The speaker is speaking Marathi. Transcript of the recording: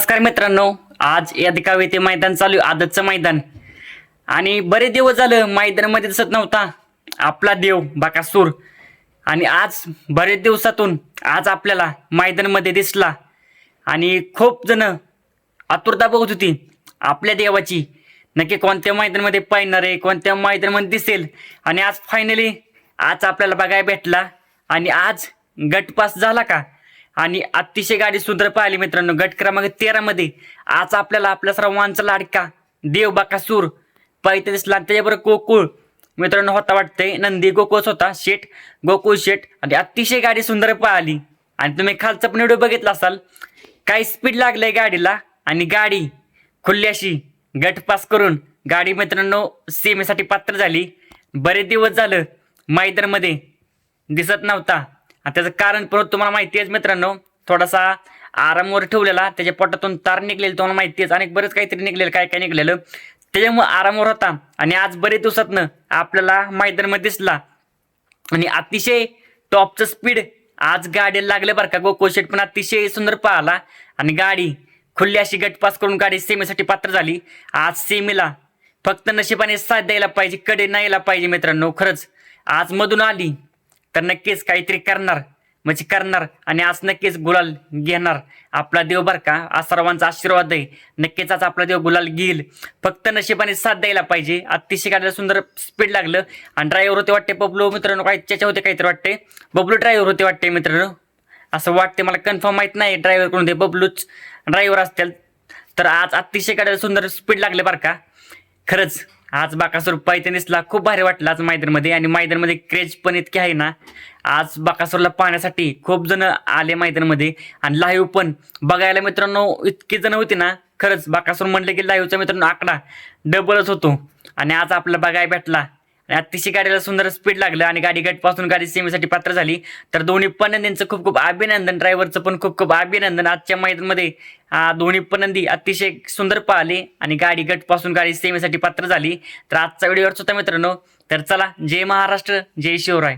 नमस्कार मित्रांनो आज या दिकावे ते मैदान चालू आहे, आदतचं मैदान. आणि बरे दिवस झालं मैदानामध्ये दिसत नव्हता. आपला देव बाकासूर. आणि आज बरेच दिवसातून आज आपल्याला मैदानामध्ये दिसला. आणि खूप जण आतुरता बघत होती आपल्या देवाची. नक्की कोणत्या मैदानामध्ये पाहणार आहे कोणत्या मैदानामध्ये दिसेल. आणि आज फायनली आज आपल्याला बघायला भेटला. आणि आज गटपास झाला का? आणि अतिशय गाडी सुंदर पाहिली मित्रांनो. गट क्रमांक तेरामध्ये आज आपल्याला आपल्या सर्वांचा लाडका देव बाकासूर पाहिजे दिसला त्याच्याबरोबर गोकुळ. मित्रांनो होता वाटतंय. नंदी गोकुळच होता. शेट गोकुळ शेट आणि अतिशय गाडी सुंदर पाहिली. आणि तुम्ही खालचा पण व्हिडिओ बघितला असाल. काय स्पीड लागलंय गाडीला. आणि गाडी खुल्ल्याशी गट पास करून गाडी मित्रांनो सीमेसाठी पात्र झाली. बरेच दिवस झालं मैदानामध्ये दिसत नव्हता. आणि त्याचं कारण पण तुम्हाला माहिती आहे मित्रांनो थोडासा आरामवर ठेवलेला त्याच्या पोटातून तार निघलेली तुम्हाला माहिती आहे आणि बरंच काहीतरी निघलेलं काय काय निघलेलं. त्याच्यामुळे आरामवर होता. आणि आज बरेच दिवसातनं आपल्याला मैदानामध्ये दिसला. आणि अतिशय टॉपचं स्पीड आज गाडीला लागलं बरं का. गोकुळ शेट पण अतिशय सुंदर पाहिला आणि गाडी खुल्ली अशी गटपास करून गाडी सेमीसाठी पात्र झाली. आज सेमीला फक्त नशिबाने साथ द्यायला पाहिजे कडे नाही यायला पाहिजे मित्रांनो खरंच. आज मधून आली. तर नक्कीच काहीतरी करणार. म्हणजे करणार आणि आज नक्कीच गुलाल घेणार. आपला देव बर का आज सर्वांचा आशीर्वाद आहे. नक्कीच आज आपला देव गुलाल घेईल. फक्त नशिबाने साथ द्यायला पाहिजे. अतिशय गाडीला सुंदर स्पीड लागलं. आणि ड्रायव्हर होते वाटते बबलू. मित्रांनो काय त्याच्या होते काहीतरी वाटते? बबलू ड्रायव्हर होते वाटते मित्रांनो? असं वाटते मला कन्फर्म माहीत नाही. ड्रायव्हर कोण ते बबलूच ड्रायव्हर असतील. तर आज अतिशय गाडीला सुंदर स्पीड लागले बरं का. खरंच आज बाकासूर पैठणीसला खूप भारी वाटलं आज मैदानमध्ये आणि मैदानमध्ये क्रेज पण इतके आहे ना. आज बाकासूरला पाहण्यासाठी खूप जण आले मैदानमध्ये आणि लाईव्ह पण. बघायला मित्रांनो इतके जण होते ना खरंच बाकासूर म्हणलं की लाईव्हचा मित्रांनो आकडा डबलच होतो. आणि आज आपला बघायला भेटला. अतिशय गाडीला सुंदर स्पीड लागलं आणि गाडी गटपासून गाडी सेमीसाठी पात्र झाली. तर दोन्ही पनंदींचं खूप खूप अभिनंदन ड्रायव्हरचं पण खूप खूप अभिनंदन. आजच्या मैदानमध्ये दोन्ही पनंदी अतिशय सुंदर पाहिले आणि गाडी गटपासून गाडी सेमीसाठी पात्र झाली. तर आजचा व्हिडिओ होता मित्रांनो तर चला जय महाराष्ट्र जय शिवराय.